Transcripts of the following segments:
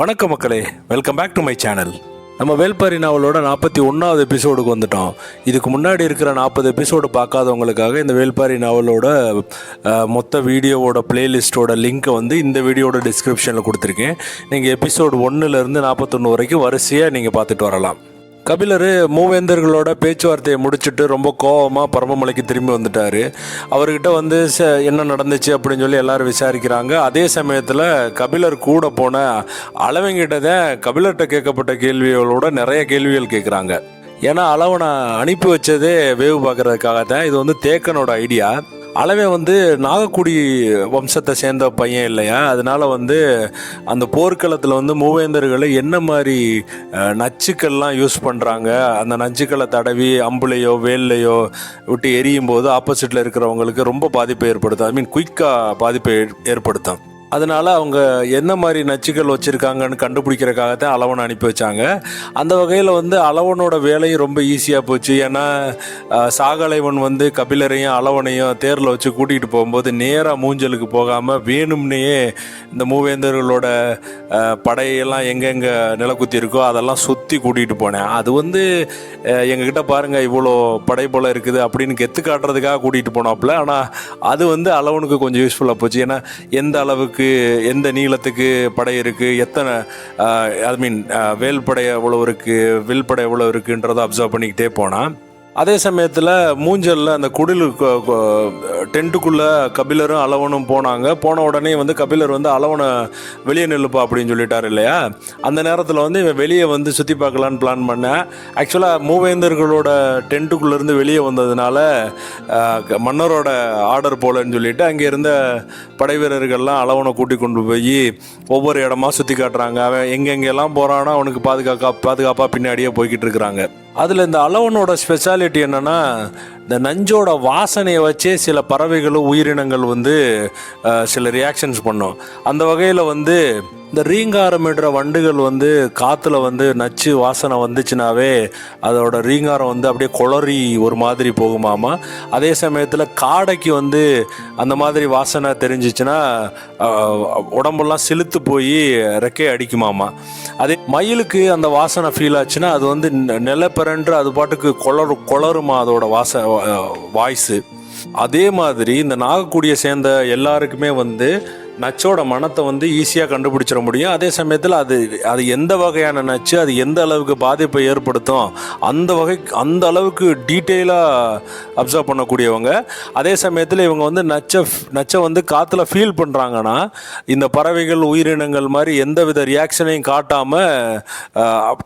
வணக்கம் மக்களே. Welcome back to my channel நம்ம வேல்பாரி நாவலோட நாற்பத்தி ஒன்றாவது எபிசோடுக்கு வந்துட்டோம். இதுக்கு முன்னாடி இருக்கிற நாற்பது எபிசோடு பார்க்காதவங்களுக்காக இந்த வேல்பாரி நாவலோட மொத்த வீடியோவோட பிளேலிஸ்ட்டோட லிங்க்கை வந்து இந்த வீடியோட டிஸ்கிரிப்ஷனில் கொடுத்துருக்கேன். நீங்கள் எபிசோடு ஒன்றுலேருந்து நாற்பத்தொன்று வரைக்கும் வரிசையாக நீங்கள் பார்த்துட்டு வரலாம். கபிலர் மூவேந்தர்களோட பேச்சுவார்த்தையை முடிச்சுட்டு ரொம்ப கோவமாக பரமமலைக்கு திரும்பி வந்துட்டார். அவர்கிட்ட வந்து ச என்ன நடந்துச்சு? அப்படின்னு சொல்லி எல்லாரும் விசாரிக்கிறாங்க. அதே சமயத்தில் கபிலர் கூட போன அளவங்கிட்ட தான் கபிலர்கிட்ட கேட்கப்பட்ட கேள்விகளோட நிறைய கேள்விகள் கேட்குறாங்க. ஏன்னா அளவனை அனுப்பி வச்சதே வேவு பார்க்கறதுக்காக தான் இது வந்து தேக்கனோட ஐடியா. அளவன் வந்து நாகக்குடி வம்சத்தை சேர்ந்த பையன் இல்லையா? அதனால வந்து அந்த போர்க்களத்தில் வந்து மூவேந்தர்களை என்ன மாதிரி நச்சுக்கள்லாம் யூஸ் பண்ணுறாங்க அந்த நச்சுக்களை தடவி அம்புலையோ வேல்லையோ விட்டு எரியும் போது ஆப்போசிட்டில் இருக்கிறவங்களுக்கு ரொம்ப பாதிப்பை ஏற்படுத்தும். ஐ மீன் குயிக்காக பாதிப்பை ஏற்- ஏற்படுத்தும். அதனால அவங்க என்ன மாதிரி நச்சுக்கள் வச்சுருக்காங்கன்னு கண்டுபிடிக்கிறதுக்காகத்தான் அளவனை அனுப்பி வச்சாங்க. அந்த வகையில் வந்து அளவனோட வேலையும் ரொம்ப ஈஸியாக போச்சு. ஏன்னா சாகலைவன் வந்து கபிலரையும் அளவனையும் தேரில் வச்சு கூட்டிகிட்டு போகும்போது நேராக மூஞ்சலுக்கு போகாமல் வேணும்னே இந்த மூவேந்தர்களோட படையெல்லாம் எங்கெங்கே நிலக்குத்தி இருக்கோ அதெல்லாம் சுற்றி கூட்டிகிட்டு போனேன். அது வந்து எங்ககிட்ட பாருங்கள் இவ்வளோ படை போல இருக்குது அப்படின்னு கெத்து காட்டுறதுக்காக கூட்டிகிட்டு போனாப்புல. ஆனால் அது வந்து அளவனுக்கு கொஞ்சம் யூஸ்ஃபுல்லாக போச்சு. ஏன்னா எந்த அளவுக்கு எந்த நீளத்துக்கு படை இருக்குது எத்தனை ஐ மீன் வேல் படை எவ்வளோ இருக்குது வில் படை எவ்வளோ இருக்குன்றதை அப்சர்வ் பண்ணிக்கிட்டே போனால் அதே சமயத்தில் மூஞ்சலில் அந்த குடில் டென்ட்டுக்குள்ளே கபிலரும் அளவனும் போனாங்க. போன உடனே வந்து கபிலர் வந்து அளவனை வெளியே நில்லுப்பா அப்படின்னு சொல்லிட்டார் இல்லையா? அந்த நேரத்தில் வந்து இவன் வெளியே வந்து சுற்றி பார்க்கலான்னு பிளான் பண்ணேன் ஆக்சுவலாக மூவேந்தர்களோட டென்ட்டுக்குள்ளேருந்து வெளியே வந்ததுனால மன்னரோட ஆர்டர் போலன்னு சொல்லிட்டு அங்கே இருந்த படை வீரர்கள்லாம் அளவனை கூட்டி கொண்டு போய் ஒவ்வொரு இடமா சுற்றி காட்டுறாங்க. அவன் எங்கெங்கெல்லாம் போகிறானோ அவனுக்கு பாதுகாக்கா பாதுகாப்பாக பின்னாடியே போய்கிட்டு இருக்கிறாங்க. அதில் இந்த அளவனோட ஸ்பெஷாலிட்டி என்னென்னா இந்த நஞ்சோட வாசனையை வச்சே சில பறவைகளும் உயிரினங்கள் வந்து சில ரியாக்ஷன்ஸ் பண்ணும். அந்த வகையில் வந்து இந்த ரீங்காரமிடுற வண்டுகள் வந்து காற்றுல வந்து நச்சு வாசனை வந்துச்சுனாவே அதோட ரீங்காரம் வந்து அப்படியே குளறி ஒரு மாதிரி போகுமாமா. அதே சமயத்தில் காடைக்கு வந்து அந்த மாதிரி வாசனை தெரிஞ்சிச்சுன்னா உடம்பெல்லாம் செலுத்து போய் ரெக்கை அடிக்குமாமா. அதே மயிலுக்கு அந்த வாசனை ஃபீல் ஆச்சுன்னா அது வந்து நெ- நிலப்பெறன்று அது பாட்டுக்கு குளறு குளருமா அதோட வாச வாய்ஸு. அதே மாதிரி இந்த நாகக்குடியை சேர்ந்த எல்லாருக்குமே வந்து நச்சோட மனத்தை வந்து ஈஸியாக கண்டுபிடிச்சிட முடியும். அதே சமயத்தில் அது அது எந்த வகையான நச்சு அது எந்த அளவுக்கு பாதிப்பை ஏற்படுத்தும் அந்த வகை அந்த அளவுக்கு டீட்டெயிலாக அப்சர்வ் பண்ணக்கூடியவங்க. அதே சமயத்தில் இவங்க வந்து நச்சை நச்சை வந்து காற்றுல ஃபீல் பண்ணுறாங்கன்னா இந்த பறவைகள் உயிரினங்கள் மாதிரி எந்த வித ரியாக்ஷனையும் காட்டாமல்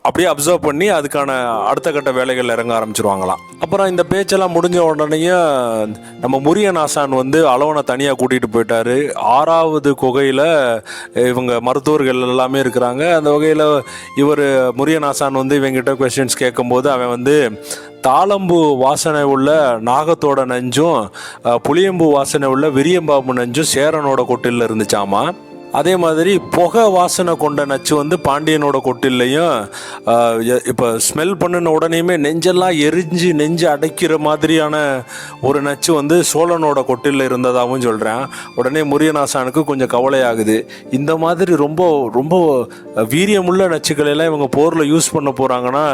அப்படியே அப்சர்வ் பண்ணி அதுக்கான அடுத்த கட்ட வேலைகள் இறங்க ஆரம்பிச்சிருவாங்களாம். அப்புறம் இந்த பேச்செல்லாம் முடிஞ்ச உடனேயும் நம்ம முரியன் ஆசான் வந்து அளவனை தனியாக கூட்டிகிட்டு போயிட்டாரு. ஆறாவது குகையில் இவங்க மருத்துவர்கள் எல்லாமே இருக்கிறாங்க. அந்த வகையில் இவர் முரியநாசான் வந்து இவங்கிட்ட கொஸ்டின்ஸ் கேட்கும்போது அவன் வந்து தாளம்பு வாசனை உள்ள நாகத்தோட நஞ்சும் புளியம்பு புளியம்பூ வாசனை உள்ள விரியம்பாம்பு நஞ்சும் சேரனோட கொட்டில் இருந்துச்சாமா? அதே மாதிரி புகை வாசனை கொண்ட நச்சு வந்து பாண்டியனோட கொட்டில்லையும் இப்போ ஸ்மெல் பண்ணின உடனேயுமே நெஞ்செல்லாம் எரிஞ்சு நெஞ்சு அடைக்கிற மாதிரியான ஒரு நச்சு வந்து சோழனோட கொட்டில் இருந்ததாகவும் சொல்கிறேன் உடனே முரியநாசானுக்கு கொஞ்சம் கவலையாகுது. இந்த மாதிரி ரொம்ப ரொம்ப வீரியமுள்ள நச்சுக்களை எல்லாம் இவங்க போரில் யூஸ் பண்ண போகிறாங்கன்னா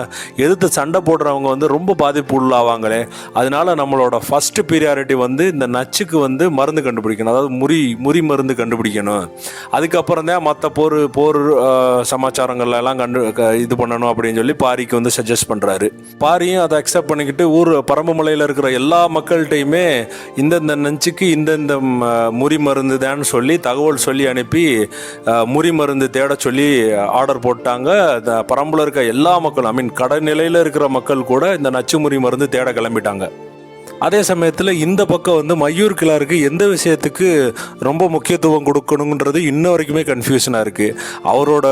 எதிர்த்து சண்டை போடுறவங்க வந்து ரொம்ப பாதிப்பு உள்ளாவாங்களே அதனால நம்மளோட ஃபர்ஸ்ட் பிரியாரிட்டி வந்து இந்த நச்சுக்கு வந்து மருந்து கண்டுபிடிக்கணும். அதாவது முறி முறி மருந்து கண்டுபிடிக்கணும். அதுக்கப்புறம் தான் மற்ற போர் போர் அஹ், எல்லாம் கண்டு க- இது பண்ணணும் அப்படின்னு சொல்லி பாரிக்கு வந்து சஜஸ்ட் பண்ணுறாரு பாரியும் அதை அக்செப்ட் பண்ணிக்கிட்டு ஊர் பரம்புமலையில் இருக்கிற எல்லா மக்கள்கிட்டையுமே இந்தந்த நஞ்சுக்கு இந்தந்த முறி மருந்து தான் சொல்லி தகவல் சொல்லி அனுப்பி முறி மருந்து தேட சொல்லி ஆர்டர் போட்டாங்க. இந்த பரம்புல இருக்க எல்லா மக்களும் ஐ மீன் கடைநிலையில் இருக்கிற மக்கள் கூட இந்த நச்சு முறி மருந்து தேட கிளம்பிட்டாங்க. அதே சமயத்தில் இந்த பக்கம் வந்து மையூர் கிளாருக்கு எந்த விஷயத்துக்கு ரொம்ப முக்கியத்துவம் கொடுக்கணுங்கிறது இன்ன வரைக்குமே கன்ஃபியூஷனாக இருக்குது அவரோட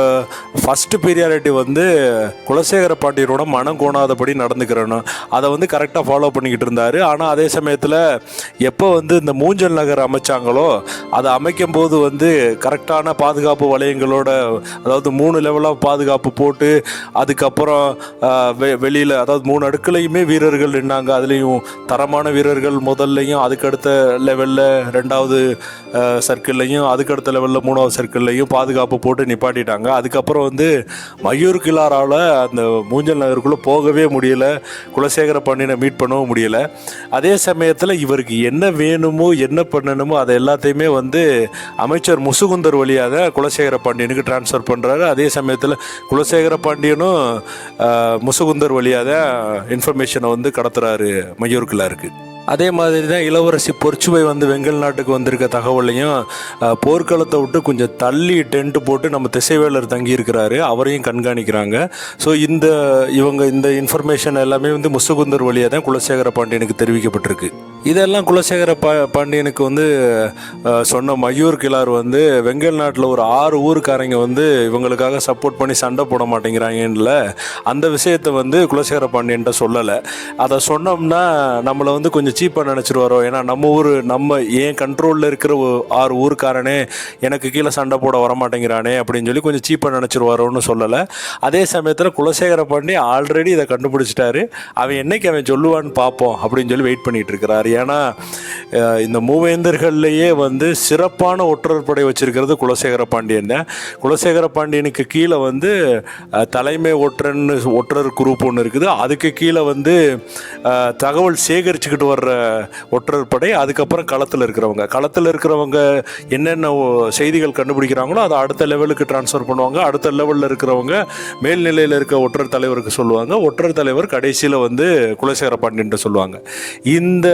ஃபஸ்ட்டு பீரியாரிட்டி வந்து குலசேகர பாண்டியரோட மனம் கோணாதபடி நடந்துக்கிறணும். அதை வந்து கரெக்டாக ஃபாலோ பண்ணிக்கிட்டு இருந்தார். ஆனால் அதே சமயத்தில் எப்போ வந்து இந்த மூஞ்சல் நகர் அமைச்சாங்களோ அதை அமைக்கும் போது வந்து கரெக்டான பாதுகாப்பு வளையங்களோட அதாவது மூணு லெவலாக பாதுகாப்பு போட்டு அதுக்கப்புறம் வெளியில் அதாவது மூணு அடுக்கலையுமே வீரர்கள் நின்னாங்க. அதுலேயும் தரமாக தரமான முக்கியமான வீரர்கள் முதல்லையும் அதுக்கடுத்த லெவலில் ரெண்டாவது சர்க்கிள்லையும் அதுக்கடுத்த லெவலில் மூணாவது சர்க்கிள்லையும் பாதுகாப்பு போட்டு நிப்பாட்டிட்டாங்க. அதுக்கப்புறம் வந்து மயூர் கிளாரால் அந்த மூஞ்சல் நகருக்குள்ளே போகவே முடியல. குலசேகர பாண்டியனை மீட் பண்ணவும் முடியல. அதே சமயத்தில் இவருக்கு என்ன வேணுமோ என்ன பண்ணணுமோ அதை எல்லாத்தையுமே வந்து அமைச்சர் முசுகுந்தர் வழியாக குலசேகர பாண்டியனுக்கு ட்ரான்ஸ்ஃபர் பண்ணுறாரு அதே சமயத்தில் குலசேகர பாண்டியனும் முசுகுந்தர் வழியாக இன்ஃபர்மேஷனை வந்து கடத்துறாரு மயூர் it. அதே மாதிரி தான் இளவரசி பொற்சுவை வந்து வெங்கல் நாட்டுக்கு வந்திருக்க தகவலையும் போர்க்களத்தை விட்டு கொஞ்சம் தள்ளி டென்ட் போட்டு நம்ம திசைவேலர் தங்கி இருக்கிறாரு அவரையும் கண்காணிக்கிறாங்க. ஸோ இந்த இவங்க இந்த இன்ஃபர்மேஷன் எல்லாமே வந்து முசுகுந்தர் வழியாக தான் குலசேகர பாண்டியனுக்கு தெரிவிக்கப்பட்டிருக்கு. இதெல்லாம் குலசேகர பா பாண்டியனுக்கு வந்து சொன்ன மயூர் கிளார் வந்து வெங்கல் நாட்டில் ஒரு ஆறு ஊருக்காரங்க வந்து இவங்களுக்காக சப்போர்ட் பண்ணி சண்டை போட மாட்டேங்கிறாங்கன்னு அந்த விஷயத்தை வந்து குலசேகர பாண்டியன்ட்ட சொல்லலை. அதை சொன்னோம்னா நம்மளை வந்து கொஞ்சம் சீப்பாக நினச்சிருவாரோ? ஏன்னா நம்ம ஊர் நம்ம ஏன் கண்ட்ரோலில் இருக்கிற ஆறு ஊருக்காரனே எனக்கு கீழே சண்டை போட வரமாட்டேங்கிறானே அப்படின்னு சொல்லி கொஞ்சம் சீப்பாக நினச்சிருவாரோன்னு சொல்லலை. அதே சமயத்தில் குலசேகர பாண்டி ஆல்ரெடி இதை கண்டுபிடிச்சிட்டாரு. அவன் என்னைக்கு அவன் சொல்லுவான்னு பார்ப்போம் அப்படின்னு சொல்லி வெயிட் பண்ணிகிட்டு இருக்கிறார். ஏன்னா இந்த மூவேந்தர்கள்லேயே வந்து சிறப்பான ஒற்றர் படை வச்சிருக்கிறது குலசேகர பாண்டியன் தான் குலசேகர பாண்டியனுக்கு கீழே வந்து தலைமை ஒற்றன்னு ஒற்றர் குரூப் ஒன்று இருக்குது. அதுக்கு கீழே வந்து தகவல் சேகரிச்சுக்கிட்டு வர்ற ஒற்றர் படை அதுக்கப்புறம் களத்தில் இருக்கிறவங்க. களத்தில் இருக்கிறவங்க என்னென்ன செய்திகள் கண்டுபிடிக்கிறாங்களோ அதை அடுத்த லெவலுக்கு ட்ரான்ஸ்ஃபர் பண்ணுவாங்க. அடுத்த லெவலில் இருக்கிறவங்க மேல்நிலையில் இருக்க ஒற்றர் தலைவருக்கு சொல்லுவாங்க. ஒற்றர் தலைவர் கடைசியில் வந்து குலசேகர பாண்டியன்ட்டு சொல்லுவாங்க. இந்த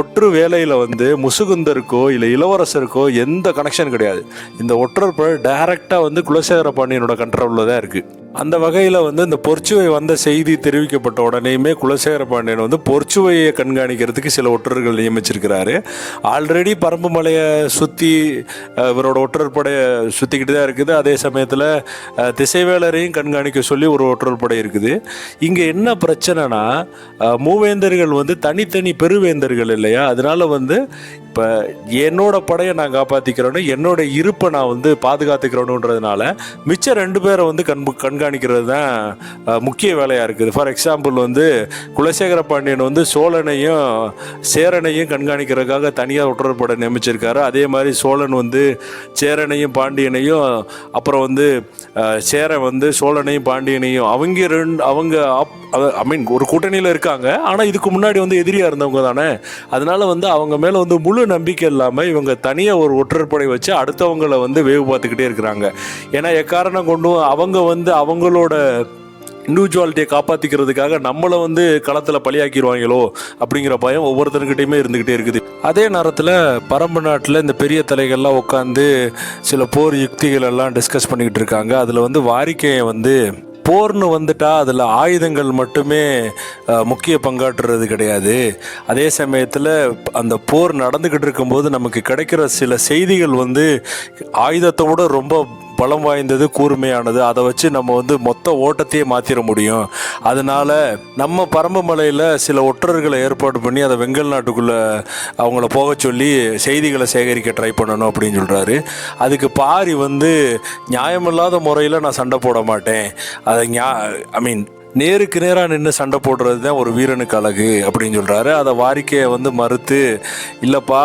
ஒற்று வேலையில் வந்து முசுகுந்தருக்கோ இல்லை இளவரசருக்கோ எந்த கனெக்ஷன் கிடையாது. இந்த ஒற்றர் படை டைரெக்டாக வந்து குலசேகர பாண்டியனோட கண்ட்ரோலில் தான் இருக்குது அந்த வகையில் வந்து இந்த பொற்சுவை வந்த செய்தி தெரிவிக்கப்பட்ட உடனேயுமே குலசேகர பாண்டியன் வந்து பொற்சுவையை கண்காணிக்கிறதுக்கு சில ஒற்றர்கள் நியமிச்சிருக்கிறாரு. ஆல்ரெடி பரம்பு மலையை சுற்றி இவரோட ஒற்றர் படையை சுற்றிக்கிட்டு தான் இருக்குது. அதே சமயத்தில் திசைவேலரையும் கண்காணிக்க சொல்லி ஒரு ஒற்றர் படை இருக்குது. இங்கே என்ன பிரச்சனைனா மூவேந்தர்கள் வந்து தனித்தனி பெருவேந்தர்கள் இல்லையா? அதனால வந்து இப்போ என்னோட படையை நான் காப்பாற்றிக்கிறேன்னு என்னோட இருப்பை நான் வந்து பாதுகாத்துக்கிறேனுன்றதுனால மிச்சம் ரெண்டு பேரை வந்து கண் கண்காணிக்கிறது தான் முக்கிய வேலையாக இருக்குது. ஃபார் எக்ஸாம்பிள் வந்து குலசேகர பாண்டியன் வந்து சோழனையும் சேரனையும் கண்காணிக்கிறதுக்காக தனியாக ஒற்றற்படை நியமிச்சிருக்காரு. அதே மாதிரி சோழன் வந்து சேரனையும் பாண்டியனையும் அப்புறம் வந்து சேரன் வந்து சோழனையும் பாண்டியனையும் அவங்க ரெண்டு அவங்க ஐ மீன் ஒரு கூட்டணியில் இருக்காங்க. ஆனால் இதுக்கு முன்னாடி வந்து எதிரியாக இருந்தவங்க தானே. அதனால் வந்து அவங்க மேலே வந்து முழு நம்பிக்கை இல்லாமல் இவங்க தனியாக ஒரு ஒற்றற்படை வச்சு அடுத்தவங்களை வந்து வேவு பார்த்துக்கிட்டே இருக்கிறாங்க. ஏன்னா எக்காரணம் கொண்டும் அவங்க வந்து அவங்களோட இண்டிவிஜுவாலிட்டியை காப்பாற்றிக்கிறதுக்காக நம்மளை வந்து களத்தில் பழியாக்கிடுவாங்களோ அப்படிங்கிற பயம் ஒவ்வொருத்தருக்கிட்டையுமே இருந்துக்கிட்டே இருக்குது. அதே நேரத்தில் பரம்பு நாட்டில் இந்த பெரிய தலைகள்லாம் உட்காந்து சில போர் யுக்திகள் எல்லாம் டிஸ்கஸ் பண்ணிக்கிட்டு இருக்காங்க. அதில் வந்து வாரிக்கையை வந்து போர்னு வந்துட்டா அதில் ஆயுதங்கள் மட்டுமே முக்கிய பங்காற்றுறது கிடையாது. அதே சமயத்தில் அந்த போர் நடந்துக்கிட்டு இருக்கும்போது நமக்கு கிடைக்கிற சில செய்திகள் வந்து ஆயுதத்தை விட ரொம்ப பலம் வாய்ந்தது கூர்மையானது. அதை வச்சு நம்ம வந்து மொத்த ஓட்டத்தையே மாற்றிட முடியும். அதனால நம்ம பரம்பமலையில் சில ஒற்றர்களை ஏற்பாடு பண்ணி அதை வெங்கல் நாட்டுக்குள்ளே அவங்கள போக சொல்லி செய்திகளை சேகரிக்க ட்ரை பண்ணணும் அப்படின்னு சொல்கிறாரு அதுக்கு பாரி வந்து நியாயமில்லாத முறையில் நான் சண்டை போட மாட்டேன். அதை ஞா ஐ மீன் நேருக்கு நேராக நின்று சண்டை போடுறது தான் ஒரு வீரனுக்கு அழகு அப்படின்னு சொல்கிறாரு அதை வாரிக்கையை வந்து மறுத்து இல்லைப்பா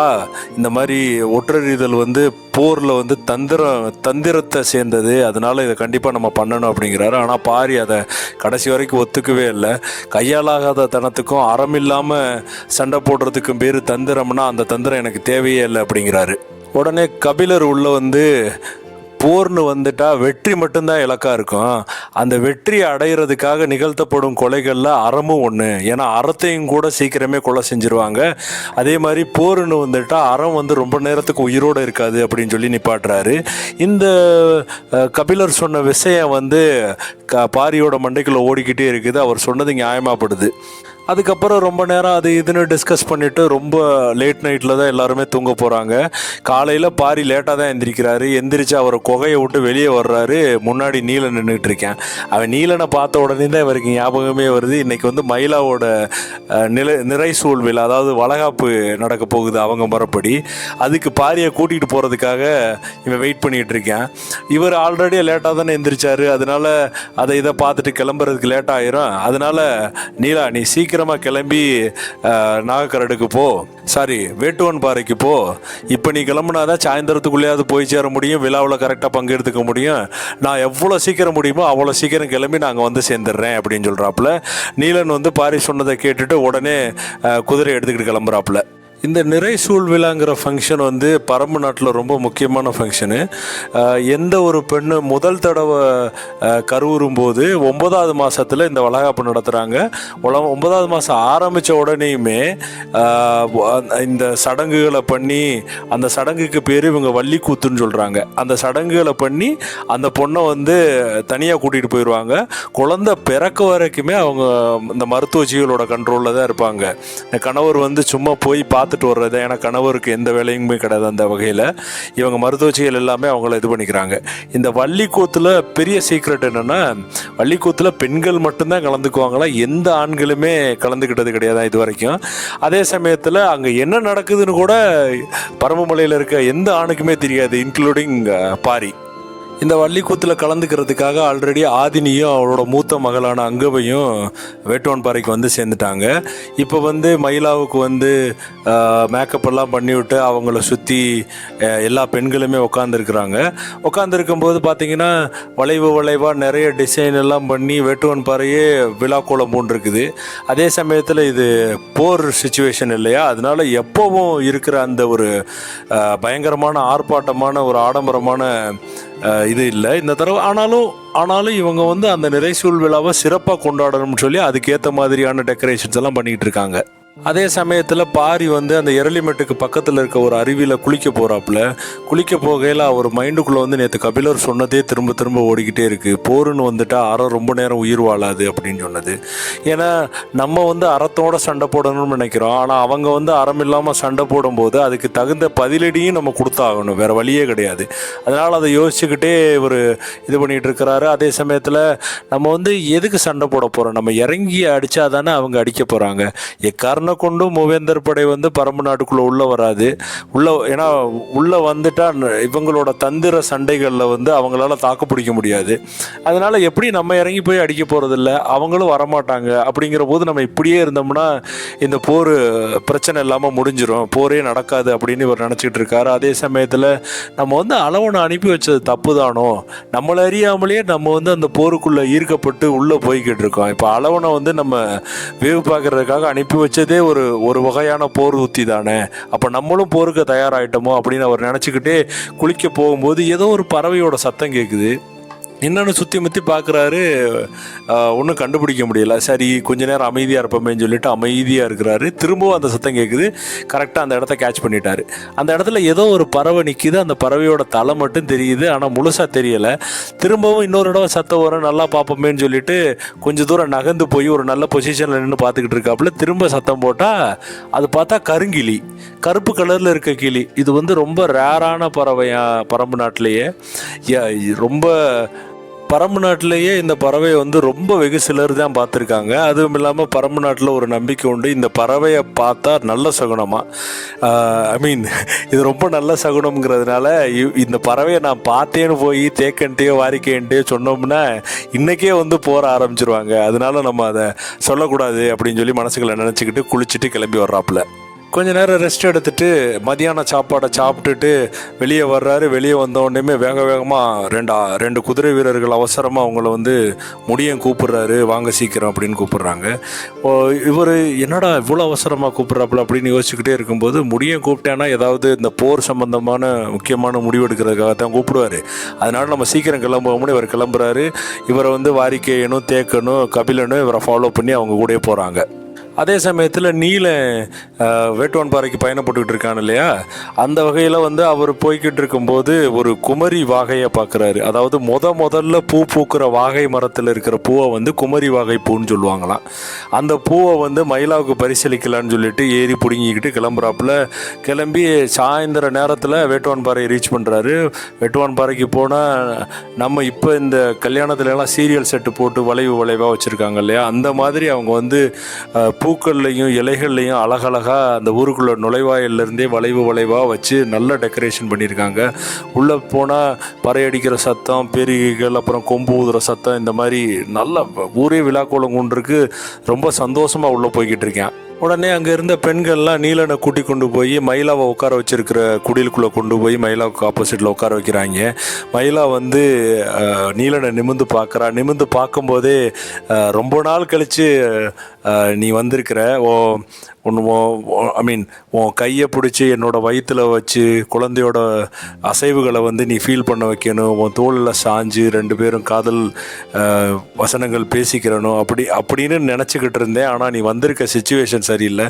இந்த மாதிரி ஒற்றறிதல் வந்து போரில் வந்து தந்திரம் தந்திரத்தை சேர்ந்தது. அதனால் இதை கண்டிப்பாக நம்ம பண்ணணும் அப்படிங்கிறாரு. ஆனால் பாரி அதை கடைசி வரைக்கும் ஒத்துக்கவே இல்லை. கையாலாகாத தனத்துக்கும் அறம் இல்லாமல் சண்டை போடுறதுக்கும் பேர் தந்திரம்னா அந்த தந்திரம் எனக்கு தேவையே இல்லை அப்படிங்கிறாரு. உடனே கபிலர் உள்ளே வந்து போர்னு வந்துட்டா வெற்றி மட்டும்தான் இலக்காக இருக்கும். அந்த வெற்றியை அடையிறதுக்காக நிகழ்த்தப்படும் கொலைகளில் அறமும் ஒன்று ஏன்னா அறத்தையும் கூட சீக்கிரமே கொலை செஞ்சிருவாங்க. அதே மாதிரி போர்னு வந்துட்டா அறம் வந்து ரொம்ப நேரத்துக்கு உயிரோடு இருக்காது அப்படின்னு சொல்லி நிப்பாட்டுறாரு. இந்த கபிலர் சொன்ன விஷயம் வந்து க பாரியோட மண்டைக்குள்ளே ஓடிக்கிட்டே இருக்குது. அவர் சொன்னது நியாயமாகப்படுது அதுக்கப்புறம் ரொம்ப நேரம் அது இதுன்னு டிஸ்கஸ் பண்ணிவிட்டு ரொம்ப லேட் நைட்டில் தான் எல்லாருமே தூங்க போகிறாங்க காலையில் பாரி லேட்டாக தான் எந்திரிக்கிறாரு. எந்திரிச்சு அவர் குகையை விட்டு வெளியே வர்றாரு. முன்னாடி நீலன் நின்றுட்டு இருக்கேன். அவன் நீலனை பார்த்த உடனே தான் இவருக்கு ஞாபகமே வருது. இன்னைக்கு வந்து மயிலாவோட நிலை நிறை சூழ்வில் அதாவது வளகாப்பு நடக்க போகுது அவங்க மரப்படி. அதுக்கு பாரியை கூட்டிகிட்டு போகிறதுக்காக இவன் வெயிட் பண்ணிகிட்டு இருக்கேன். இவர் ஆல்ரெடி லேட்டாக தானே எந்திரிச்சாரு. அதனால அதை இதை பார்த்துட்டு கிளம்புறதுக்கு லேட் ஆயிரும். அதனால் நீலா நீ சீக்கிரம் சீக்கிரமாக கிளம்பி நாகக்கரடுக்கு போ. சாரி வேட்டுவன் பாறைக்கு போ. இப்போ நீ கிளம்புனா தான் சாயந்தரத்துக்குள்ளேயாவது போய் சேர முடியும் விழாவில் கரெக்டாக பங்கெடுத்துக்க முடியும். நான் எவ்வளோ சீக்கிரம் முடியுமோ அவ்வளோ சீக்கிரம் கிளம்பி நாங்கள் வந்து சேர்ந்துடுறேன் அப்படின்னு சொல்கிறாப்புல நீலன் வந்து பாரி சொன்னதை கேட்டுட்டு உடனே குதிரை எடுத்துக்கிட்டு கிளம்புறாப்புல. இந்த நிறை சூழ்விழாங்கிற ஃபங்க்ஷன் வந்து பரம்பு நாட்டில் ரொம்ப முக்கியமான ஃபங்க்ஷனு எந்த ஒரு பெண்ணு முதல் தடவை கருவுறும் போது ஒன்பதாவது மாதத்தில் இந்த வளகாப்பு நடத்துகிறாங்க ஒன்பதாவது மாதம் ஆரம்பித்த உடனேயுமே அந்த- இந்த சடங்குகளை பண்ணி அந்த சடங்குக்கு பேர் இவங்க வள்ளி கூத்துன்னு சொல்கிறாங்க அந்த சடங்குகளை பண்ணி அந்த பொண்ணை வந்து தனியாக கூட்டிகிட்டு போயிடுவாங்க குழந்தை பிறக்க வரைக்குமே அவங்க இந்த மருத்துவச்சிகளோட கண்ட்ரோலில் தான் இருப்பாங்க. இந்த கணவர் வந்து சும்மா போய் பார்த்துட்டு வர்றது ஏன்னா கணவருக்கு எந்த வேலையுமே கிடையாது அந்த வகையில். இவங்க மருத்துவச்சிகள் எல்லாமே அவங்கள இது பண்ணிக்கிறாங்க. இந்த வள்ளிக்கூத்தில் பெரிய சீக்ரெட் என்னென்னா வள்ளிக்கூத்தில் பெண்கள் மட்டும்தான் கலந்துக்குவாங்களா? எந்த ஆண்களுமே கலந்துக்கிட்டது கிடையாது இது வரைக்கும் அதே சமயத்தில் அங்கே என்ன நடக்குதுன்னு கூட பரமமலையில் இருக்க எந்த ஆணுக்குமே தெரியாது இன்க்ளூடிங் பாரி. இந்த வள்ளிக்கூத்தில் கலந்துக்கிறதுக்காக ஆல்ரெடி ஆதினியும் அவளோட மூத்த மகளான அங்கவையும் வேட்டுவான் பாறைக்கு வந்து சேர்ந்துட்டாங்க. இப்போ வந்து மயிலாவுக்கு வந்து மேக்கப் எல்லாம் பண்ணிவிட்டு அவங்கள சுற்றி எல்லா பெண்களுமே உட்காந்துருக்குறாங்க உட்காந்துருக்கும்போது பார்த்தீங்கன்னா வளைவு வளைவாக நிறைய டிசைன் எல்லாம் பண்ணி வேட்டுவன் பாறையே விழா கோலம் போன்றிருக்குது. அதே சமயத்தில் இது போர் சுச்சுவேஷன் இல்லையா? அதனால் எப்போவும் இருக்கிற அந்த ஒரு பயங்கரமான ஆர்ப்பாட்டமான ஒரு ஆடம்பரமான இது இல்லை. இந்த தடவை ஆனாலும் ஆனாலும் இவங்க வந்து அந்த நிறைசூழ் விழாவை சிறப்பாக கொண்டாடணும்னு சொல்லி அதுக்கேற்ற மாதிரியான டெக்கரேஷன்ஸ் எல்லாம் பண்ணிகிட்டு இருக்காங்க. அதே சமயத்தில் பாரி வந்து அந்த எரளிமெட்டுக்கு பக்கத்தில் இருக்க ஒரு அருவியில் குளிக்க போகிறாப்புல குளிக்க போகையில் அவர் மைண்டுக்குள்ளே வந்து நேற்று கபிலர் சொன்னதே திரும்ப திரும்ப ஓடிக்கிட்டே இருக்குது போருன்னு வந்துட்டா அறம் ரொம்ப நேரம் உயிர் வாழாது அப்படின்னு சொன்னது. ஏன்னா நம்ம வந்து அறத்தோட சண்டை போடணும்னு நினைக்கிறோம். ஆனால் அவங்க வந்து அறம் இல்லாமல் சண்டை போடும்போது அதுக்கு தகுந்த பதிலடியும் நம்ம கொடுத்தாகணும். வேறு வழியே கிடையாது. அதனால் அதை யோசிச்சுக்கிட்டே இவர் இது பண்ணிகிட்டு இருக்கிறாரு. அதே சமயத்தில் நம்ம வந்து எதுக்கு சண்டை போட போகிறோம் நம்ம இறங்கி அடித்தா தானே அவங்க அடிக்க போகிறாங்க எக்காரணம் கொண்டும் மூவேந்தர் படை வந்து பரம்பு நாட்டுக்குள்ளே உள்ளே வராது. உள்ள ஏன்னா உள்ளே வந்துட்டால் இவங்களோட தந்திர சண்டைகளில் வந்து அவங்களால தாக்கு பிடிக்க முடியாது. அதனால் எப்படி நம்ம இறங்கி போய் அடிக்க போகிறதில்ல அவங்களும் வரமாட்டாங்க. அப்படிங்கிற போது நம்ம இப்படியே இருந்தோம்னா இந்த போர் பிரச்சனை இல்லாமல் முடிஞ்சிடும் போரே நடக்காது அப்படின்னு இவர் நினச்சிக்கிட்டு இருக்காரு. அதே சமயத்தில் நம்ம வந்து அளவனை அனுப்பி வச்சது தப்பு தானோ நம்மளை அறியாமலேயே நம்ம வந்து அந்த போருக்குள்ளே ஈர்க்கப்பட்டு உள்ளே போய்கிட்டு இருக்கோம். இப்போ அளவனை வந்து நம்ம வேவு பார்க்கறதுக்காக அனுப்பி வச்சதே ஒரு ஒரு வகையான போர் உத்தி தானே? அப்போ நம்மளும் போருக்கு தயாராகிட்டோமோ அப்படின்னு அவர் நினச்சிக்கிட்டே குளிக்க போகும்போது ஏதோ ஒரு பறவையோட சத்தம் கேட்குது என்னென்னு சுற்றி முற்றி பார்க்குறாரு ஒன்றும் கண்டுபிடிக்க முடியல. சரி கொஞ்ச நேரம் அமைதியாக இருப்போமேன்னு சொல்லிட்டு அமைதியாக இருக்கிறாரு. திரும்பவும் அந்த சத்தம் கேட்குது கரெக்டாக அந்த இடத்த கேட்ச் பண்ணிட்டாரு. அந்த இடத்துல ஏதோ ஒரு பறவை நிற்கிது அந்த பறவையோட தலை மட்டும் தெரியுது. ஆனால் முழுசாக தெரியலை. திரும்பவும் இன்னொரு இடம் சத்தம் வரும். நல்லா பார்ப்போமேன்னு சொல்லிட்டு கொஞ்சம் தூரம் நகர்ந்து போய் ஒரு நல்ல பொசிஷனில் நின்று பார்த்துக்கிட்டு இருக்காப்புல. திரும்ப சத்தம் போட்டால் அது பார்த்தா கருங்கிளி கருப்பு கலரில் இருக்க கிளி. இது வந்து ரொம்ப ரேரான பறவையா பரம்பு நாட்டிலேயே. ரொம்ப பரம்பு நாட்டிலேயே இந்த பறவையை வந்து ரொம்ப வெகு சிலர் தான் பார்த்துருக்காங்க. அதுவும் இல்லாமல் பரம்பு நாட்டில் ஒரு நம்பிக்கை உண்டு. இந்த பறவையை பார்த்தா நல்ல சகுனமாக ஐ மீன் இது ரொம்ப நல்ல சகுனம்ங்கிறதுனால இ- இந்த பறவையை நான் பார்த்தேன்னு போய் தேக்கன்ட்டேயோ வாரிக்கைன்ட்டேயோ சொன்னோம்னா இன்றைக்கே வந்து போற ஆரம்பிச்சிருவாங்க. அதனால நம்ம அதை சொல்லக்கூடாது அப்படின்னு சொல்லி மனசுக்குள்ள நினச்சிக்கிட்டு குளிச்சுட்டு கிளம்பி வர்றாப்புல. கொஞ்ச நேரம் ரெஸ்ட் எடுத்துட்டு மதியான சாப்பாடை சாப்பிட்டுட்டு வெளியே வர்றாரு. வெளியே வந்த வேக வேகமாக ரெண்டா ரெண்டு குதிரை வீரர்கள் அவசரமாக அவங்கள வந்து முடியும் கூப்பிடுறாரு. வாங்க சீக்கிரம் அப்படின்னு கூப்பிடுறாங்க. இவர் என்னடா இவ்வளோ அவசரமாக கூப்பிட்றாப்புல அப்படின்னு யோசிச்சுக்கிட்டே இருக்கும்போது முடியும் கூப்பிட்டேன்னா ஏதாவது இந்த போர் சம்பந்தமான முக்கியமான முடிவு எடுக்கிறதுக்காக தான் கூப்பிடுவாரு. அதனால் நம்ம சீக்கிரம் கிளம்புவோம்னு இவர் கிளம்புறாரு. இவரை வந்து வாரிக்கையனும் தேக்கனும் கபிலனும் இவரை ஃபாலோ பண்ணி அவங்க கூடயே போகிறாங்க அதே சமயத்தில் நீல வேட்டுவான் பாறைக்கு பயணப்பட்டுக்கிட்டு இருக்கான் இல்லையா? அந்த வகையில் வந்து அவர் போய்கிட்டு இருக்கும்போது ஒரு குமரி வாகையை பார்க்குறாரு அதாவது முத முதல்ல பூ பூக்கிற வாகை மரத்தில் இருக்கிற பூவை வந்து குமரி வாகை பூன்னு சொல்லுவாங்களாம். அந்த பூவை வந்து மயிலாவுக்கு பரிசீலிக்கலான்னு சொல்லிட்டு ஏறி பிடுங்கிக்கிட்டு கிளம்புறாப்புல. கிளம்பி சாயந்தர நேரத்தில் வேட்டுவான் பாறையை ரீச் பண்ணுறாரு வேட்டுவான் பாறைக்கு போனால் நம்ம இப்போ இந்த கல்யாணத்துலலாம் சீரியல் செட்டு போட்டு வளைவு வளைவாக வச்சுருக்காங்க இல்லையா? அந்த மாதிரி அவங்க வந்து பூக்கள்லையும் இலைகள்லையும் அழகழகாக அந்த ஊருக்குள்ள நுழைவாயிலிருந்தே வளைவு வளைவாக வச்சு நல்ல டெக்கரேஷன் பண்ணியிருக்காங்க. உள்ளே போனால் பறையடிக்கிற சத்தம் பெருகிகள் அப்புறம் கொம்பு ஊதுற சத்தம் இந்த மாதிரி நல்ல ஊரே விழாக்கோலம் கொண்டிருக்கு. ரொம்ப சந்தோஷமாக உள்ளே போய்கிட்டு இருக்கேன். உடனே அங்கே இருந்த பெண்கள்லாம் நீலனை கூட்டி கொண்டு போய் மயிலாவை உட்கார வச்சிருக்கிற குடிலுக்குள்ளே கொண்டு போய் மயிலாவுக்கு ஆப்போசிட்டில் உட்கார வைக்கிறாங்க. மயிலா வந்து நீலனை நிமிந்து பார்க்குறா. நிமிந்து பார்க்கும்போதே ரொம்ப நாள் கழித்து நீ வந்திருக்கிற ஓ ஒன்று ஐ மீன் உன் கையை பிடிச்சி என்னோட வயிற்றில் வச்சு குழந்தையோட அசைவுகளை வந்து நீ ஃபீல் பண்ண வைக்கணும் உன் தோளில் சாஞ்சு ரெண்டு பேரும் காதல் வசனங்கள் பேசிக்கிறணும் அப்படி அப்படின்னு நினச்சிக்கிட்டு இருந்தேன். ஆனால் நீ வந்திருக்க சுச்சுவேஷன் சரியில்லை.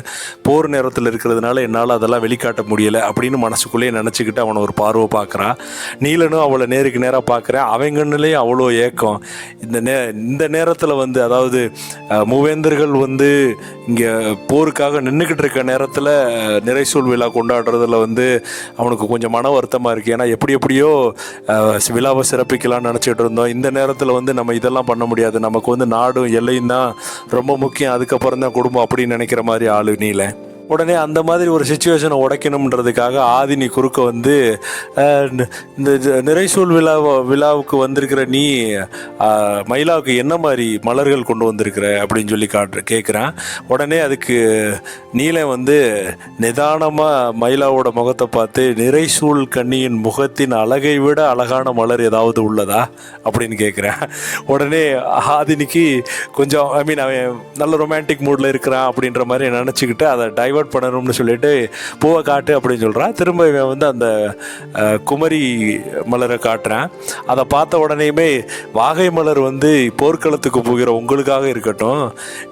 போர் நேரத்தில் இருக்கிறதுனால என்னால் அதெல்லாம் வெளிக்காட்ட முடியலை அப்படின்னு மனசுக்குள்ளேயே நினச்சிக்கிட்டு அவனை ஒரு பார்வை பார்க்குறான் நீலனும் அவளை நேருக்கு நேராக பார்க்குறேன். அவங்கன்னுலேயும் அவ்வளோ ஏக்கம். இந்த நே இந்த நேரத்தில் வந்து அதாவது மூவேந்தர்கள் வந்து வந்து இங்கே போருக்காக நின்றுக்கிட்டு இருக்க நேரத்தில் நிறைசூல் விழா கொண்டாடுறதுல வந்து அவனுக்கு கொஞ்சம் மன வருத்தமாக இருக்குது ஏன்னா எப்படி எப்படியோ விழாவை சிறப்பிக்கலாம்னு நினச்சிட்டு இருந்தோம். இந்த நேரத்தில் வந்து நம்ம இதெல்லாம் பண்ண முடியாது. நமக்கு வந்து நாடும் எல்லையும் தான் ரொம்ப முக்கியம். அதுக்கப்புறம் தான் குடும்பம் அப்படின்னு நினைக்கிற மாதிரி ஆளு நீல. உடனே அந்த மாதிரி ஒரு சுச்சுவேஷனை உடைக்கணுன்றதுக்காக ஆதினி குறுக்க வந்து இந்த நிறைசூல் விழா விழாவுக்கு வந்திருக்கிற நீ மயிலாவுக்கு என்ன மாதிரி மலர்கள் கொண்டு வந்திருக்கிற அப்படின்னு சொல்லி காட்டு கேட்குறான் உடனே அதுக்கு நீலன் வந்து நிதானமாக மயிலாவோட முகத்தை பார்த்து நிறைசூல் கண்ணியின் முகத்தின் அழகை விட அழகான மலர் ஏதாவது உள்ளதா? அப்படின்னு கேட்குறேன் உடனே ஆதினிக்கு கொஞ்சம் ஐ மீன் அவன் நல்ல ரொமான்டிக் மூடில் இருக்கிறான் அப்படின்ற மாதிரி நினச்சிக்கிட்டு அதை டைவெர்ட் பண்ணணும்னு சொல்லிட்டு பூவை காட்டு அப்படின்னு சொல்கிறான் திரும்ப இவன் வந்து அந்த குமரி மலரை காட்டுறான். அதை பார்த்த உடனேயுமே வாகை மலர் வந்து போர்க்களத்துக்கு போகிற உங்களுக்காக இருக்கட்டும்.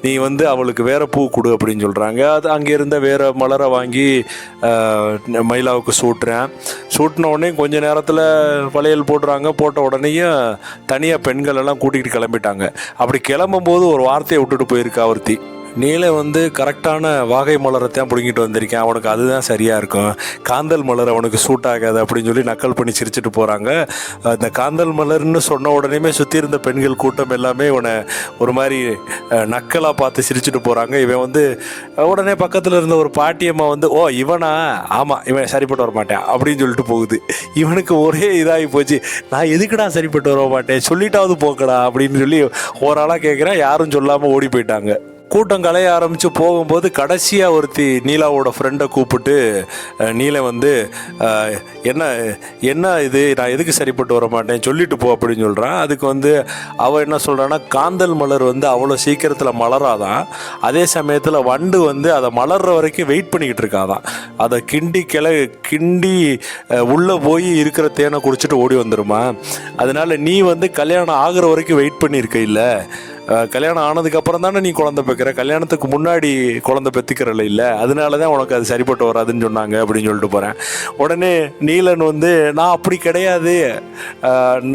நீ வந்து அவளுக்கு வேறு பூ கொடு அப்படின்னு சொல்கிறாங்க அது அங்கே இருந்த வேறு மலரை வாங்கி மயிலாவுக்கு சூட்டுறேன். சூட்டின உடனே கொஞ்ச நேரத்தில் வளையல் போடுறாங்க. போட்ட உடனேயும் தனியாக பெண்கள் எல்லாம் கூட்டிகிட்டு கிளம்பிட்டாங்க. அப்படி கிளம்பும்போது ஒரு வார்த்தையை விட்டுட்டு போயிருக்கா ஒருத்தி நீல வந்து கரெக்டான வாகை மலரை தான் பிடுங்கிட்டு வந்திருக்கேன். அவனுக்கு அதுதான் சரியாக இருக்கும். காந்தல் மலர் அவனுக்கு சூட் ஆகாது அப்படின்னு சொல்லி நக்கல் பண்ணி சிரிச்சிட்டு போகிறாங்க அந்த காந்தல் மலர்னு சொன்ன உடனேமே சுற்றி இருந்த பெண்கள் கூட்டம் எல்லாமே இவனை ஒரு மாதிரி நக்கலாக பார்த்து சிரிச்சிட்டு போகிறாங்க இவன் வந்து உடனே பக்கத்தில் இருந்த ஒரு பாட்டியம்மா வந்து ஓ இவனா? ஆமாம் இவன் சரிப்பட்டு வர மாட்டேன். அப்படின்னு சொல்லிட்டு போகுது. இவனுக்கு ஒரே இதாகி போச்சு. நான் எதுக்குடா சரிப்பட்டு வர மாட்டேன்? சொல்லிட்டாவது போக்கடா அப்படின்னு சொல்லி ஓராளாக கேட்குறேன் யாரும் சொல்லாமல் ஓடி போயிட்டாங்க. கூட்டம் கலைய ஆரம்பித்து போகும்போது கடைசியாக ஒருத்தி நீலாவோட ஃப்ரெண்டை கூப்பிட்டு அஹ், நீலை வந்து என்ன என்ன இது? நான் எதுக்கு சரிப்பட்டு வர மாட்டேன் சொல்லிட்டு போ அப்படின்னு சொல்கிறான் அதுக்கு வந்து அவள் என்ன சொல்கிறான்னா காந்தல் மலர் வந்து அவ்வளோ சீக்கிரத்தில் மலராதான். அதே சமயத்தில் வண்டு வந்து அதை மலர்ற வரைக்கும் வெயிட் பண்ணிக்கிட்டு இருக்காதான். அதை கிண்டி கிள கிண்டி உள்ளே போய் இருக்கிற தேனை குடிச்சிட்டு ஓடி வந்துருமா? அதனால நீ வந்து கல்யாணம் ஆகுற வரைக்கும் வெயிட் பண்ணியிருக்க இல்லை. கல்யாணம் ஆனதுக்கு அப்புறம் தானே நீ குழந்தை பெக்கிற? கல்யாணத்துக்கு முன்னாடி குழந்தை பெற்றுக்கிறல இல்லை? அதனால தான் உனக்கு அது சரிப்பட்டு வராதுன்னு சொன்னாங்க அப்படின்னு சொல்லிட்டு போகிறேன் உடனே நீலன் வந்து நான் அப்படி கிடையாது.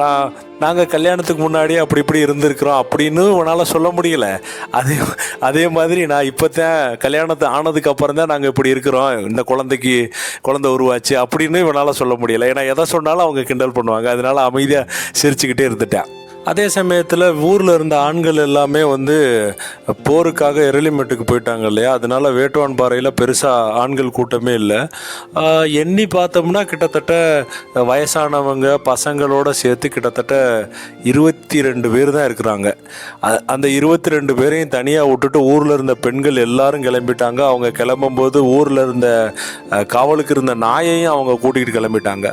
நான் நாங்கள் கல்யாணத்துக்கு முன்னாடியே அப்படி இப்படி இருந்திருக்கிறோம் அப்படின்னு உன்னால் சொல்ல முடியல. அதே அதே மாதிரி நான் இப்போ தான் கல்யாணத்தை ஆனதுக்கு அப்புறம் தான் நாங்கள் இப்படி இருக்கிறோம். இந்த குழந்தைக்கு குழந்தை உருவாச்சு அப்படின்னு இவனால் சொல்ல முடியல. ஏன்னா எதை சொன்னாலும் அவங்க கிண்டல் பண்ணுவாங்க. அதனால் அமைதியாக சிரிச்சுக்கிட்டே இருந்துட்டேன். அதே சமயத்தில் ஊரில் இருந்த ஆண்கள் எல்லாமே வந்து போருக்காக எரளிமேட்டுக்கு போயிட்டாங்க இல்லையா? அதனால வேட்டுவான் பாறையில் பெருசாக ஆண்கள் கூட்டமே இல்லை. எண்ணி பார்த்தோம்னா கிட்டத்தட்ட வயசானவங்க பசங்களோடு சேர்த்து கிட்டத்தட்ட இருபத்தி ரெண்டு பேர் தான் இருக்கிறாங்க. அந்த இருபத்தி ரெண்டு பேரையும் தனியாக விட்டுட்டு ஊரில் இருந்த பெண்கள் எல்லாரும் கிளம்பிட்டாங்க. அவங்க கிளம்பும்போது ஊரில் இருந்த காவலுக்கு இருந்த நாயையும் அவங்க கூட்டிகிட்டு கிளம்பிட்டாங்க.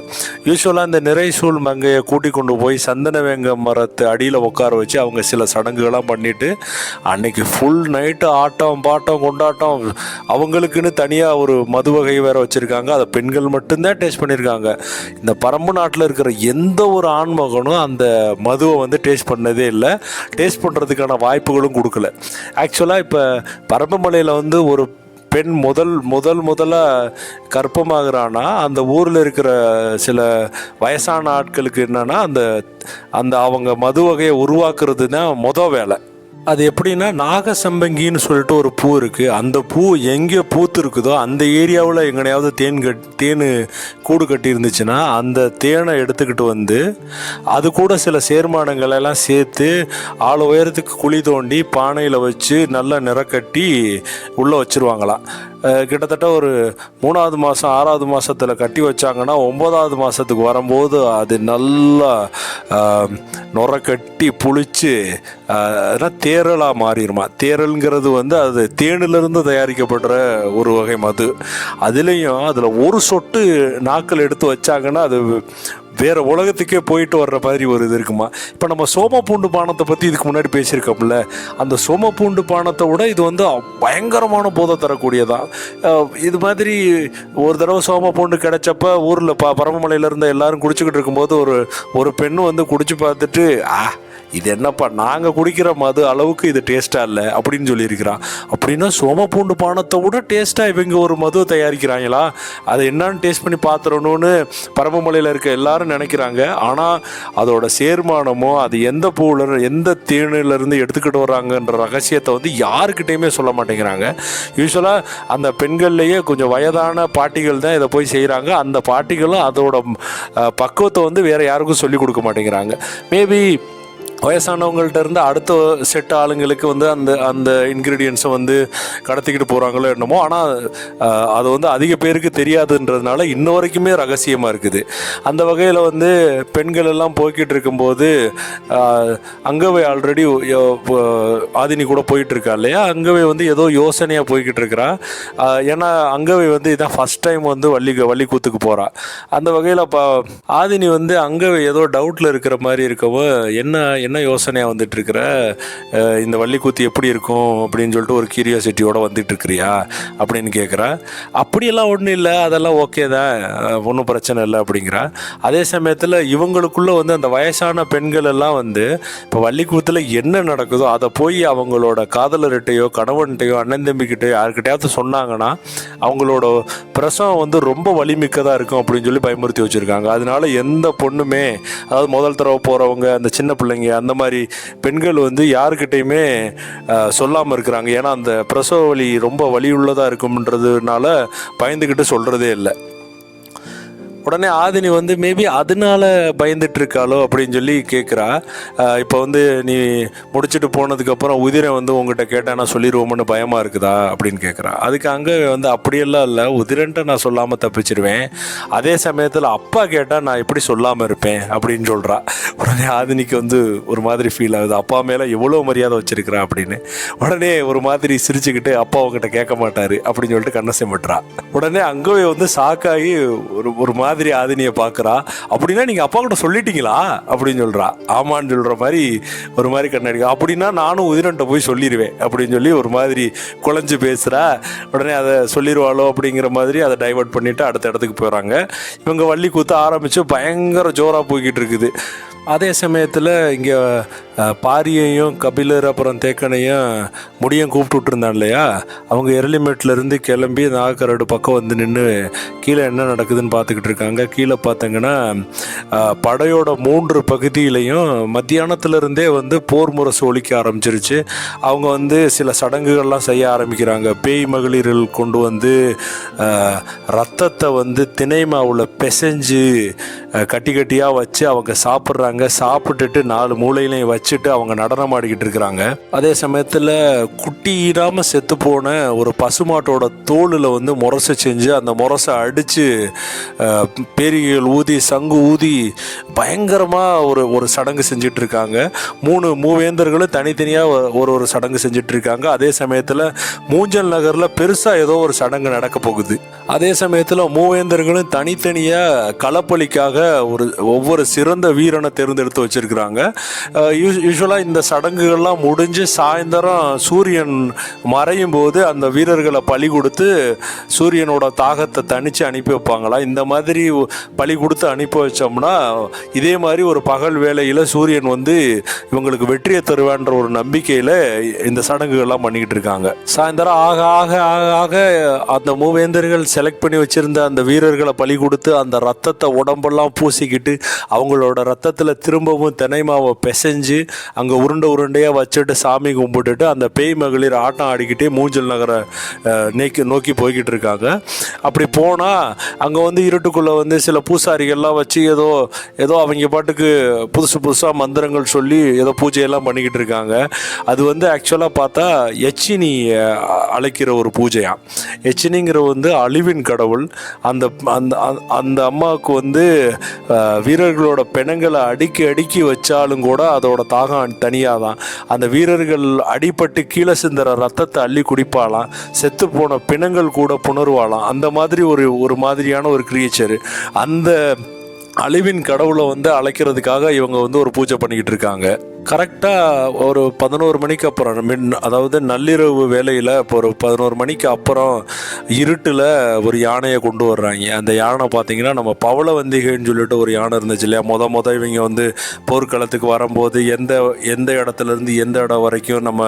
யூஸ்வலாக இந்த நிறைசூல் மங்கையை கூட்டி கொண்டு போய் சந்தனவேங்க மரத் அடியில் உட்கார வச்சு அவங்க சில சடங்குகள்லாம் பண்ணிவிட்டு அன்னைக்கு ஃபுல் நைட்டு ஆட்டம் பாட்டம் கொண்டாட்டம். அவங்களுக்குன்னு தனியாக ஒரு மது வகை வேறு வச்சுருக்காங்க. அதை பெண்கள் மட்டும்தான் டேஸ்ட் பண்ணியிருக்காங்க இந்த பரம்பு நாட்டில் இருக்கிற எந்த ஒரு ஆண்மகனும் அந்த மதுவை வந்து டேஸ்ட் பண்ணதே இல்லை. டேஸ்ட் பண்ணுறதுக்கான வாய்ப்புகளும் கொடுக்கல. ஆக்சுவலாக இப்போ பரம்பமலையில் வந்து ஒரு பெண் முதல் முதல் முதலாக கர்ப்பமாகறானா அந்த ஊரில் இருக்கிற சில வயசான ஆட்களுக்கு என்னென்னா அந்த அந்த அவங்க மது வகையை உருவாக்குறது தான் மொதல் வேலை. அது எப்படின்னா நாகசம்பங்கின்னு சொல்லிட்டு ஒரு பூ இருக்குது அந்த பூ எங்கே பூத்துருக்குதோ அந்த ஏரியாவில் எங்கனையாவது தேன் கட் தேன் கூடு கட்டி இருந்துச்சுன்னா அந்த தேனை எடுத்துக்கிட்டு வந்து அது கூட சில சேர்மானங்களெல்லாம் சேர்த்து ஆள் உயரத்துக்கு குழி தோண்டி பானையில் வச்சு நல்லா நிறக்கட்டி உள்ளே வச்சுருவாங்களாம். கிட்டத்தட்ட ஒரு மூணாவது மாதம் ஆறாவது மாதத்தில் கட்டி வச்சாங்கன்னா ஒம்பதாவது மாதத்துக்கு வரும்போது அது நல்லா ஆஹ், நுர கட்டி புளிச்சு அதெல்லாம் தேரலாக மாறிடுமா? தேரல்ங்கிறது வந்து அது தேனிலிருந்து தயாரிக்கப்படுற ஒரு வகை மது. அதுலேயும் அதில் ஒரு சொட்டு நாக்கள் எடுத்து வச்சாங்கன்னா அது வேற உலகத்துக்கே போயிட்டு வர்ற மாதிரி ஒரு இது இருக்குமா? இப்போ நம்ம சோம பூண்டு பானத்தை பற்றி இதுக்கு முன்னாடி பேசியிருக்கோம்ல. அந்த சோம பூண்டு பானத்தை விட இது வந்து பயங்கரமான போதை தரக்கூடியதான் இது மாதிரி ஒரு தடவை சோம பூண்டு கிடைச்சப்ப ஊரில் ப பரமமலையில் இருந்த எல்லாரும் குடிச்சுக்கிட்டு இருக்கும்போது ஒரு ஒரு பெண்ணு வந்து குடிச்சு பார்த்துட்டு ஆ இது என்னப்பா நாங்கள் குடிக்கிற மது அளவுக்கு இது டேஸ்ட்டாக இல்லை அப்படின்னு சொல்லியிருக்கிறான். அப்படின்னா சோம பூண்டு பானத்தை விட டேஸ்ட்டாக இவங்க ஒரு மதுவை தயாரிக்கிறாங்களா? அதை என்னன்னு டேஸ்ட் பண்ணி பார்த்துடணும்னு பரமமலையில் இருக்க எல்லாரும் நினைக்கிறாங்க. ஆனால் அதோட சேர்மானமோ அது எந்த பூவில் எந்த தேனிலிருந்து எடுத்துக்கிட்டு வர்றாங்கன்ற ரகசியத்தை வந்து யாருக்கிட்டேயுமே சொல்ல மாட்டேங்கிறாங்க. யூஸ்வலாக அந்த பெண்கள்லேயே கொஞ்சம் வயதான பாட்டிகள் தான் இதை போய் செய்கிறாங்க அந்த பாட்டிகளும் அதோட பக்குவத்தை வந்து வேறு யாருக்கும் சொல்லி கொடுக்க மாட்டேங்கிறாங்க. மேபி வயசானவங்கள்ட்ட இருந்து அடுத்த செட் ஆளுங்களுக்கு வந்து அந்த அந்த இன்க்ரீடியன்ஸை வந்து கடத்திக்கிட்டு போகிறாங்களோ என்னமோ ஆனால் அது வந்து அதிக பேருக்கு தெரியாதுன்றதுனால இன்ன வரைக்குமே ரகசியமாக இருக்குது. அந்த வகையில் வந்து பெண்கள் எல்லாம் போய்கிட்டு இருக்கும்போது அங்கவை ஆல்ரெடி ஆதினி கூட போயிட்டு இருக்கா இல்லையா? அங்கவை வந்து ஏதோ யோசனையாக போய்கிட்டு இருக்கிறா. ஏன்னா அங்கவை வந்து இதான் ஃபஸ்ட் டைம் வந்து வள்ளி வள்ளி கூத்துக்கு போகிறா அந்த வகையில் இப்போ ஆதினி வந்து அங்கவை ஏதோ டவுட்டில் இருக்கிற மாதிரி இருக்கவும் என்ன என்ன யோசனையாக வந்துட்டு இருக்கிற இந்த வள்ளிக்கூத்து எப்படி இருக்கும் அப்படின்னு சொல்லிட்டு ஒரு கியூரியாசிட்டியோடு வந்துட்டு இருக்கிறியா அப்படின்னு கேட்குறா அப்படியெல்லாம் ஒன்றும் இல்லை அதெல்லாம் ஓகே தான் ஒன்றும் பிரச்சனை இல்லை அப்படிங்கிறா. அதே சமயத்தில் இவங்களுக்குள்ளே வந்து அந்த வயசான பெண்கள் எல்லாம் வந்து இப்போ வள்ளிக்கூத்தில் என்ன நடக்குதோ அதை போய் அவங்களோட காதலர்கிட்டையோ கணவன்கிட்டயோ அண்ணன் தம்பிக்கிட்டயோ யாருக்கிட்டையாவது சொன்னாங்கன்னா அவங்களோட பிரசவம் வந்து ரொம்ப வலிமிக்கதாக இருக்கும் அப்படின்னு சொல்லி பயமுறுத்தி வச்சுருக்காங்க. அதனால எந்த பொண்ணுமே அதாவது முதல் தடவை போகிறவங்க அந்த சின்ன பிள்ளைங்க அந்த மாதிரி பெண்கள் வந்து யாருக்கிட்டையுமே சொல்லாமல் இருக்கிறாங்க. ஏன்னா அந்த பிரசவ வலி ரொம்ப வலி உள்ளதாக இருக்கும்ன்றதுனால பயந்துக்கிட்டு சொல்கிறதே இல்லை. உடனே ஆதினி வந்து மேபி அதனால பயந்துட்டு இருக்காளோ அப்படின்னு சொல்லி கேட்குறா இப்போ வந்து நீ முடிச்சுட்டு போனதுக்கப்புறம் உதிரை வந்து உங்ககிட்ட கேட்டால் நான் சொல்லிடுவோம்னு பயமாக இருக்குதா? அப்படின்னு கேட்குறா அதுக்கு அங்கே வந்து அப்படியெல்லாம் இல்லை. உதிரன்ட்ட நான் சொல்லாமல் தப்பிச்சிருவேன். அதே சமயத்தில் அப்பா கேட்டால் நான் எப்படி சொல்லாமல் இருப்பேன்? அப்படின்னு சொல்கிறா உடனே ஆதினிக்கு வந்து ஒரு மாதிரி ஃபீல் ஆகுது. அப்பா மேலே எவ்வளோ மரியாதை வச்சிருக்கிறா? அப்படின்னு. உடனே ஒரு மாதிரி சிரிச்சுக்கிட்டு அப்பா உங்ககிட்ட கேட்க மாட்டார். அப்படின்னு சொல்லிட்டு கண்ணசை செம்மட்டுறா உடனே அங்கவே வந்து சாக்காகி ஒரு ஒரு மாதிரி ஆதினியை பார்க்குறா. அப்படின்னா நீங்கள் அப்பா கிட்ட சொல்லிட்டீங்களா? அப்படின்னு சொல்கிறா ஆமான்னு சொல்கிற மாதிரி ஒரு மாதிரி கண்ணாடிக்கா அப்படின்னா நானும் உதிரன்ட்ட போய் சொல்லிடுவேன் அப்படின்னு சொல்லி ஒரு மாதிரி குழஞ்சு பேசுகிறா உடனே அதை சொல்லிடுவாளோ அப்படிங்கிற மாதிரி அதை டைவர்ட் பண்ணிவிட்டு அடுத்த இடத்துக்கு போயிடுறாங்க இவங்க வள்ளி கூத்த ஆரம்பித்து பயங்கர ஜோராக போய்கிட்டு இருக்குது. அதே சமயத்தில் இங்கே பாரியையும் கபிலர் அப்புறம் தேக்கனையும் முடியும் கூப்பிட்டு விட்டுருந்தான் இல்லையா? அவங்க எரளிமேட்லேருந்து கிளம்பி நாகக்கரடு பக்கம் வந்து நின்று கீழே என்ன நடக்குதுன்னு பார்த்துக்கிட்டு இருக்காங்க. கீழே பார்த்தீங்கன்னா படையோட மூன்று பகுதியிலையும் மத்தியானத்துலேருந்தே வந்து போர் முரசு ஒழிக்க ஆரம்பிச்சிருச்சு. அவங்க வந்து சில சடங்குகள்லாம் செய்ய ஆரம்பிக்கிறாங்க. பேய் மகளிர்கள் கொண்டு வந்து ரத்தத்தை வந்து திணை மாவில் பிசைஞ்சு கட்டி கட்டியாக வச்சு அவங்க சாப்பிட்றாங்க. சாப்பிட்டுட்டு நாலு மூலையிலையும் வச்சுட்டு அவங்க நடனம் ஆடிக்கிட்டு இருக்கிறாங்க. அதே சமயத்தில் குட்டியிடாமல் செத்து போன ஒரு பசுமாட்டோட தோலில் வந்து முரசை செஞ்சு அந்த முரசை அடித்து பேரிகைகள் ஊதி சங்கு ஊதி பயங்கரமாக ஒரு ஒரு சடங்கு செஞ்சுட்டு இருக்காங்க மூணு மூவேந்தர்களும் தனித்தனியாக ஒரு ஒரு சடங்கு செஞ்சுட்டு இருக்காங்க அதே சமயத்தில் மூஞ்சல் நகரில் பெருசாக ஏதோ ஒரு சடங்கு நடக்க போகுது. அதே சமயத்தில் மூவேந்தர்களும் தனித்தனியாக களப்பலிக்காக ஒரு ஒவ்வொரு சிறந்த வீரனை தேர்ந்தெடுத்து வச்சுருக்குறாங்க. யூஸ்வலாக இந்த சடங்குகள்லாம் முடிஞ்சு சாயந்தரம் சூரியன் மறையும் போது அந்த வீரர்களை பலி கொடுத்து சூரியனோட தாகத்தை தனித்து அனுப்பி வைப்பாங்களா? இந்த மாதிரி மாதிரி பழி கொடுத்து அனுப்பி வச்சோம்னா இதே மாதிரி ஒரு பகல் வேலையில் சூரியன் வந்து இவங்களுக்கு வெற்றியை தருவான்ற ஒரு நம்பிக்கையில் இந்த சடங்குகள்லாம் பண்ணிக்கிட்டு இருக்காங்க. சாயந்தரம் ஆக ஆக ஆக ஆக அந்த மூவேந்தர்கள் செலக்ட் பண்ணி வச்சிருந்த அந்த வீரர்களை பலி கொடுத்து அந்த ரத்தத்தை உடம்பெல்லாம் பூசிக்கிட்டு அவங்களோட ரத்தத்தில் திரும்பவும் தினைமாவை பிசைஞ்சு அங்கே உருண்டை உருண்டையாக வச்சுட்டு சாமி கும்பிட்டுட்டு அந்த பேய் மகளிர் ஆட்டம் ஆடிக்கிட்டே மூஞ்சல் நகரை நோக்கி நோக்கி போய்கிட்டு இருக்காங்க. அப்படி போனால் அங்கே வந்து இருட்டுக்குள்ள வந்து சில பூசாரிகள்லாம் வச்சு ஏதோ ஏதோ அவங்க பாட்டுக்கு புதுசு புதுசாக மந்திரங்கள் சொல்லி ஏதோ பூஜையெல்லாம் பண்ணிக்கிட்டு இருக்காங்க. அது வந்து ஆக்சுவலாக பார்த்தா எச்சினி அழைக்கிற ஒரு பூஜையாம் எச்சினிங்கிற வந்து அழிவின் கடவுள். அந்த அந்த அந்த- அந்த அம்மாவுக்கு வந்து வீரர்களோட பிணங்களை அடுக்கி அடுக்கி வச்சாலும் கூட அதோட தாகம் தனியாக தான் அந்த வீரர்கள் அடிபட்டு கீழே சிந்துற ரத்தத்தை அள்ளி குடிப்பாளாம். செத்து போன பிணங்கள் கூட புணர்வாளாம். அந்த மாதிரி ஒரு ஒரு மாதிரியான ஒரு கிரியேச்சர் அந்த அழிவின் கடவுளை வந்து அழைக்கிறதுக்காக இவங்க வந்து ஒரு பூஜை பண்ணிக்கிட்டு இருக்காங்க. கரெக்டாக ஒரு பதினோரு மணிக்கு அப்புறம் மின் அதாவது நள்ளிரவு வேலையில் இப்போ ஒரு பதினோரு மணிக்கு அப்புறம் இருட்டில் ஒரு யானையை கொண்டு வர்றாங்க. அந்த யானை பார்த்தீங்கன்னா நம்ம பவளவந்திகைன்னு சொல்லிட்டு ஒரு யானை இருந்துச்சு இல்லையா? மொத மொதல் இவங்க வந்து போர்க்களத்துக்கு வரும்போது எந்த எந்த இடத்துல இருந்து எந்த இடம் வரைக்கும் நம்ம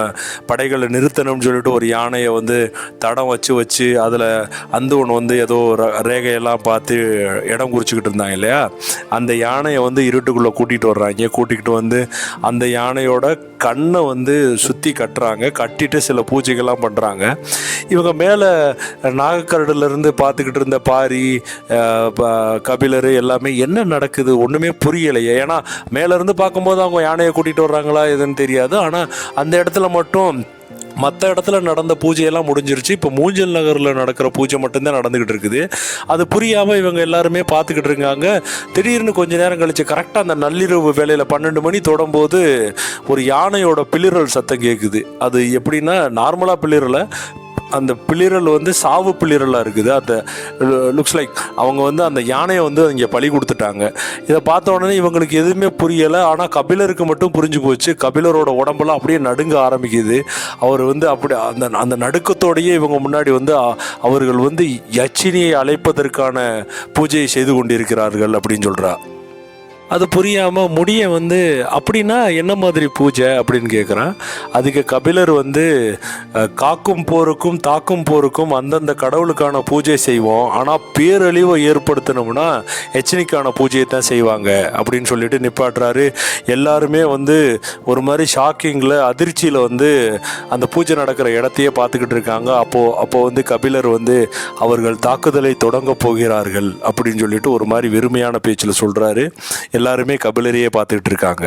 படைகளை நிறுத்தணும்னு சொல்லிட்டு ஒரு யானையை வந்து தடம் வச்சு வச்சு அதில் அந்த ஒன்று வந்து ஏதோ ரேகையெல்லாம் பார்த்து இடம் குறிச்சிக்கிட்டு இருந்தாங்க இல்லையா? அந்த யானையை வந்து இருட்டுக்குள்ளே கூட்டிகிட்டு வர்றாங்க. கூட்டிகிட்டு வந்து அந்த யானையோட கண்ணை வந்து சுற்றி கட்டுறாங்க கட்டிட்டு சில பூஜைகள்லாம் பண்ணுறாங்க இவங்க மேலே நாகக்கரடுலேருந்து பார்த்துக்கிட்டு இருந்த பாரி ப- கபிலர் எல்லாமே என்ன நடக்குது ஒன்றுமே புரியலையே. ஏன்னா மேலேருந்து பார்க்கும்போது அவங்க யானையை கூட்டிகிட்டு வர்றாங்களா எதுன்னு தெரியாது. ஆனால் அந்த இடத்துல மட்டும் மற்ற இடத்துல நடந்த பூஜையெல்லாம் முடிஞ்சிருச்சு. இப்போ மூஞ்சல் நகரில் நடக்கிற பூஜை மட்டும்தான் நடந்துக்கிட்டு இருக்குது. அது புரியாமல் இவங்க எல்லாருமே பார்த்துக்கிட்டு இருக்காங்க. திடீர்னு கொஞ்ச நேரம் கழிச்சு கரெக்டாக அந்த நள்ளிரவு வேலையில் பன்னெண்டு மணி தொடும்போது ஒரு யானையோட பிளிரல் சத்தம் கேட்குது அது எப்படின்னா நார்மலாக பிளிரலை அந்த பிளிரல் வந்து சாவு பிளிரலாக இருக்குது. அந்த லுக்ஸ் லைக் அவங்க வந்து அந்த யானையை வந்து இங்கே பழி கொடுத்துட்டாங்க. இதை பார்த்த உடனே இவங்களுக்கு எதுவுமே புரியலை. ஆனால் கபிலருக்கு மட்டும் புரிஞ்சு போச்சு. கபிலரோட உடம்பெல்லாம் அப்படியே நடுங்க ஆரம்பிக்குது. அவர் வந்து அப்படி அந்த அந்த நடுக்கத்தோடையே இவங்க முன்னாடி வந்து அவர்கள் வந்து யட்சினியை அழைப்பதற்கான பூஜையை செய்து கொண்டிருக்கிறார்கள் அப்படின்னு சொல்கிறா அது புரியாமல் முடிய வந்து அப்படின்னா என்ன மாதிரி பூஜை? அப்படின்னு கேட்குறான் அதுக்கு கபிலர் வந்து காக்கும் போருக்கும் தாக்கும் போருக்கும் அந்தந்த கடவுளுக்கான பூஜை செய்வோம். ஆனால் பேரழிவை ஏற்படுத்தணும்னா எச்சனிக்கான பூஜையை தான் செய்வாங்க அப்படின்னு சொல்லிட்டு நிப்பாட்டுறாரு. எல்லாருமே வந்து ஒரு மாதிரி ஷாக்கிங்கில் அதிர்ச்சியில் வந்து அந்த பூஜை நடக்கிற இடத்தையே பார்த்துக்கிட்டு இருக்காங்க. அப்போது அப்போ வந்து கபிலர் வந்து அவர்கள் தாக்குதலை தொடங்க போகிறார்கள் அப்படின்னு சொல்லிட்டு ஒரு மாதிரி வெறுமையான பேச்சில் சொல்கிறாரு எல்லாருமே கபிலரையே பார்த்துக்கிட்டு இருக்காங்க.